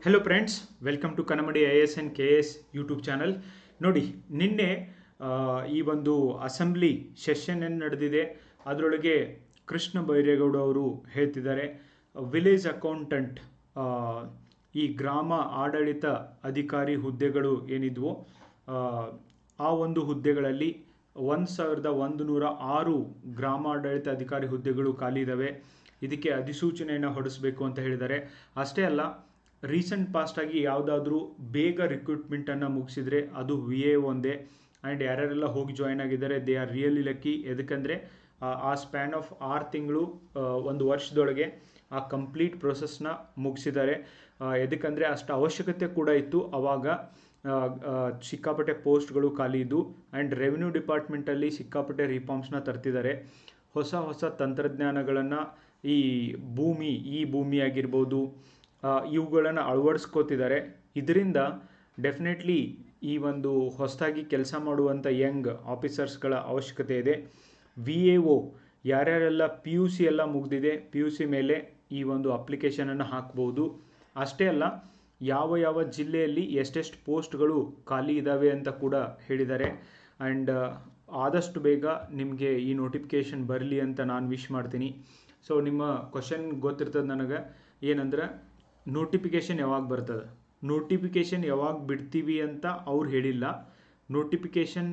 Hello friends welcome to ಕನ್ನಮಡಿ I S N K S YouTube channel ನೋಡಿ ನಿನ್ನೆ ಈ ಒಂದು ಅಸೆಂಬ್ಲಿ ಸೆಷನ್ ಏನು ನಡೆದಿದೆ ಅದರೊಳಗೆ ಕೃಷ್ಣ ಬೈರೇಗೌಡ ಅವರು ಹೇಳ್ತಿದ್ದಾರೆ ವಿಲೇಜ್ ಅಕೌಂಟೆಂಟ್ ಈ ಗ್ರಾಮ ಆಡಳಿತ ಅಧಿಕಾರಿ ಹುದ್ದೆಗಳು ಏನಿದ್ವೋ ಆ, ಒಂದು ಹುದ್ದೆಗಳಲ್ಲಿ ಒಂದು ಸಾವಿರದ ಒಂದು ನೂರ ಆರು ಗ್ರಾಮಾಡಳಿತ ಅಧಿಕಾರಿ ಹುದ್ದೆಗಳು ಖಾಲಿ ಇದ್ದಾವೆ ಇದಕ್ಕೆ ಅಧಿಸೂಚನೆಯನ್ನು ಹೊರಡಿಸಬೇಕು ಅಂತ ಹೇಳಿದ್ದಾರೆ. ಅಷ್ಟೇ ಅಲ್ಲ ರೀಸೆಂಟ್ ಪಾಸ್ಟಾಗಿ ಯಾವುದಾದ್ರೂ ಬೇಗ ರಿಕ್ರೂಟ್ಮೆಂಟನ್ನು ಮುಗಿಸಿದ್ರೆ ಅದು ವಿ ಎ ಒಂದೇ. ಆ್ಯಂಡ್ ಯಾರ್ಯಾರೆಲ್ಲ ಹೋಗಿ ಜಾಯ್ನ್ ಆಗಿದ್ದಾರೆ ದೇ ಆರ್ ರಿಯಲಿ ಲಕ್ಕಿ ಎದಕ್ಕಂದರೆ ಆ ಸ್ಪ್ಯಾನ್ ಆಫ್ ಆರು ತಿಂಗಳು ಒಂದು ವರ್ಷದೊಳಗೆ ಆ ಕಂಪ್ಲೀಟ್ ಪ್ರೊಸೆಸ್ನ ಮುಗಿಸಿದ್ದಾರೆ. ಎದಕ್ಕಂದರೆ ಅಷ್ಟು ಅವಶ್ಯಕತೆ ಕೂಡ ಇತ್ತು. ಆವಾಗ ಸಿಕ್ಕಾಪಟ್ಟೆ ಪೋಸ್ಟ್ಗಳು ಖಾಲಿ ಇದ್ದು ಆ್ಯಂಡ್ ರೆವಿನ್ಯೂ ಡಿಪಾರ್ಟ್ಮೆಂಟಲ್ಲಿ ಸಿಕ್ಕಾಪಟ್ಟೆ ರಿಫಾರ್ಮ್ಸ್ನ ತರ್ತಿದ್ದಾರೆ. ಹೊಸ ಹೊಸ ತಂತ್ರಜ್ಞಾನಗಳನ್ನು ಈ ಭೂಮಿ ಈ ಭೂಮಿ ಆಗಿರ್ಬೋದು ಇವುಗಳನ್ನು ಅಳವಡಿಸ್ಕೋತಿದ್ದಾರೆ ಇದರಿಂದ ಡೆಫಿನೆಟ್ಲಿ ಈ ಒಂದು ಹೊಸದಾಗಿ ಕೆಲಸ ಮಾಡುವಂಥ ಯಂಗ್ ಆಫೀಸರ್ಸ್ಗಳ ಅವಶ್ಯಕತೆ ಇದೆ. ವಿ ಎ ಒ ಯಾರ್ಯಾರೆಲ್ಲ ಪಿ ಯು ಸಿ ಎಲ್ಲ ಮುಗಿದಿದೆ, ಪಿ ಯು ಸಿ ಮೇಲೆ ಈ ಒಂದು ಅಪ್ಲಿಕೇಶನನ್ನು ಹಾಕ್ಬೋದು. ಅಷ್ಟೇ ಅಲ್ಲ, ಯಾವ ಯಾವ ಜಿಲ್ಲೆಯಲ್ಲಿ ಎಷ್ಟೆಷ್ಟು ಪೋಸ್ಟ್ಗಳು ಖಾಲಿ ಇದ್ದಾವೆ ಅಂತ ಕೂಡ ಹೇಳಿದ್ದಾರೆ. ಆ್ಯಂಡ್ ಆದಷ್ಟು ಬೇಗ ನಿಮಗೆ ಈ ನೋಟಿಫಿಕೇಷನ್ ಬರಲಿ ಅಂತ ನಾನು ವಿಶ್ ಮಾಡ್ತೀನಿ. ಸೊ, ನಿಮ್ಮ ಕ್ವಶನ್ ಗೊತ್ತಿರ್ತದೆ ನನಗೆ. ಏನಂದ್ರೆ ನೋಟಿಫಿಕೇಷನ್ ಯಾವಾಗ ಬರ್ತದೆ? ನೋಟಿಫಿಕೇಷನ್ ಯಾವಾಗ ಬಿಡ್ತೀವಿ ಅಂತ ಅವ್ರು ಹೇಳಿಲ್ಲ. ನೋಟಿಫಿಕೇಷನ್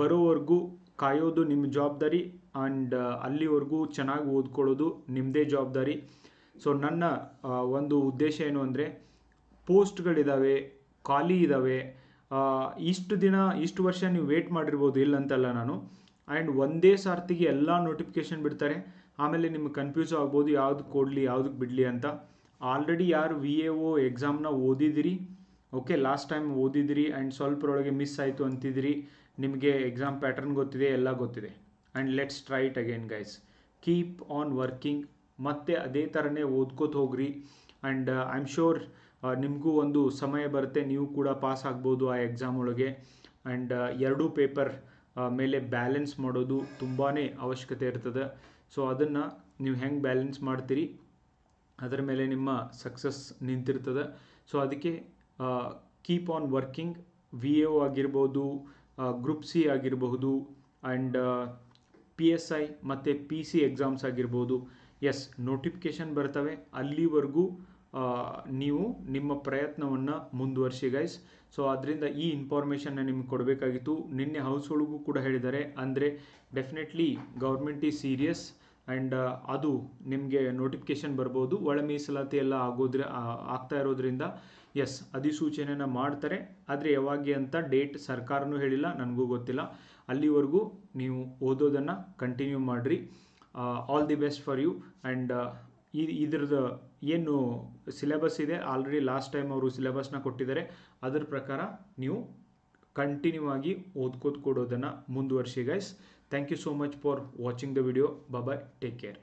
ಬರೋವರೆಗೂ ಕಾಯೋದು ನಿಮ್ಮ ಜವಾಬ್ದಾರಿ ಆ್ಯಂಡ್ ಅಲ್ಲಿವರೆಗೂ ಚೆನ್ನಾಗಿ ಓದ್ಕೊಳ್ಳೋದು ನಿಮ್ಮದೇ ಜವಾಬ್ದಾರಿ. ಸೊ ನನ್ನ ಒಂದು ಉದ್ದೇಶ ಏನು ಅಂದರೆ ಪೋಸ್ಟ್ಗಳಿದ್ದಾವೆ ಖಾಲಿ ಇದ್ದಾವೆ ಇಷ್ಟು ದಿನ, ಇಷ್ಟು ವರ್ಷ ನೀವು ವೇಟ್ ಮಾಡಿರ್ಬೋದು ಇಲ್ಲ ಅಂತಲ್ಲ ನಾನು. ಆ್ಯಂಡ್ ಒಂದೇ ಸಾರ್ತಿಗೆ ಎಲ್ಲ ನೋಟಿಫಿಕೇಷನ್ ಬಿಡ್ತಾರೆ. ಆಮೇಲೆ ನಿಮ್ಗೆ ಕನ್ಫ್ಯೂಸ್ ಆಗ್ಬೋದು, ಯಾವ್ದು ಕೊಡಲಿ ಯಾವುದಕ್ಕೆ ಬಿಡಲಿ ಅಂತ. ಆಲ್ರೆಡಿ ಯಾರು ವಿ ಎ ಒ ಎಕ್ಸಾಮ್ನ ಓದಿದಿರಿ? ಓಕೆ ಲಾಸ್ಟ್ ಟೈಮ್ ಓದಿದಿರಿ ಆ್ಯಂಡ್ ಸ್ವಲ್ಪರೊಳಗೆ ಮಿಸ್ ಆಯಿತು ಅಂತಿದಿರಿ. ನಿಮಗೆ ಎಕ್ಸಾಮ್ ಪ್ಯಾಟರ್ನ್ ಗೊತ್ತಿದೆ, ಎಲ್ಲ ಗೊತ್ತಿದೆ. And let's try it again guys keep on working ಮತ್ತೆ ಅದೇ ಥರನೇ ಓದ್ಕೋತ ಹೋಗ್ರಿ. ಆ್ಯಂಡ್ ಐ ಆಮ್ ಶೋರ್ ನಿಮಗೂ ಒಂದು ಸಮಯ ಬರುತ್ತೆ, ನೀವು ಕೂಡ ಪಾಸ್ ಆಗ್ಬೋದು ಆ ಎಕ್ಸಾಮ್ ಒಳಗೆ. ಆ್ಯಂಡ್ ಎರಡೂ ಪೇಪರ್ ಮೇಲೆ ಬ್ಯಾಲೆನ್ಸ್ ಮಾಡೋದು ತುಂಬಾ ಅವಶ್ಯಕತೆ ಇರ್ತದೆ. ಸೊ ಅದನ್ನು ನೀವು ಹೆಂಗೆ ಬ್ಯಾಲೆನ್ಸ್ ಮಾಡ್ತೀರಿ? ಅದರ ಮೇಲೆ ನಿಮ್ಮ ಸಕ್ಸಸ್ ನಿಂತಿರ್ತದೆ. ಸೊ ಅದಕ್ಕೆ keep on working V A ಆಗಿರ್ಬೋದು ಗ್ರೂಪ್ ಸಿ ಆಗಿರಬಹುದು ಆ್ಯಂಡ್ ಪಿ ಎಸ್ ಐ ಮತ್ತು ಪಿ ಸಿ ಎಕ್ಸಾಮ್ಸ್ ಆಗಿರ್ಬೋದು. ಎಸ್ ನೋಟಿಫಿಕೇಷನ್ ಬರ್ತವೆ. ಅಲ್ಲಿವರೆಗೂ ನೀವು ನಿಮ್ಮ ಪ್ರಯತ್ನವನ್ನು ಮುಂದುವರಿಸಿ ಗೈಸ್ ಸೊ ಅದರಿಂದ ಈ ಇನ್ಫಾರ್ಮೇಷನ್ನ ನಿಮ್ಗೆ ಕೊಡಬೇಕಾಗಿತ್ತು. ನಿನ್ನೆ ಹೌಸ್ ಒಳಗೂ ಕೂಡ ಹೇಳಿದ್ದಾರೆ. ಅಂದರೆ definitely government is serious and ಅದು ನಿಮಗೆ ನೋಟಿಫಿಕೇಷನ್ ಬರ್ಬೋದು. ಒಳ ಮೀಸಲಾತಿ ಎಲ್ಲ ಆಗೋದ್ರೆ ಆಗ್ತಾ ಇರೋದ್ರಿಂದ ಎಸ್ ಅಧಿಸೂಚನೆಯನ್ನು ಮಾಡ್ತಾರೆ. ಆದರೆ ಯಾವಾಗ ಅಂತ ಡೇಟ್ ಸರ್ಕಾರನೂ ಹೇಳಿಲ್ಲ, ನನಗೂ ಗೊತ್ತಿಲ್ಲ. ಅಲ್ಲಿವರೆಗೂ ನೀವು ಓದೋದನ್ನು ಕಂಟಿನ್ಯೂ ಮಾಡಿರಿ. All the best for you and ಈ ಇದ್ರದ್ದು ಏನು ಸಿಲೆಬಸ್ ಇದೆ ಆಲ್ರೆಡಿ ಲಾಸ್ಟ್ ಟೈಮ್ ಅವರು ಸಿಲೆಬಸ್ನ ಕೊಟ್ಟಿದ್ದಾರೆ. ಅದರ ಪ್ರಕಾರ ನೀವು ಕಂಟಿನ್ಯೂ ಆಗಿ ಓದ್ಕೋದು ಕೊಡೋದನ್ನು ಮುಂದುವರಿಸಿ guys thank you so much for watching the video bye take care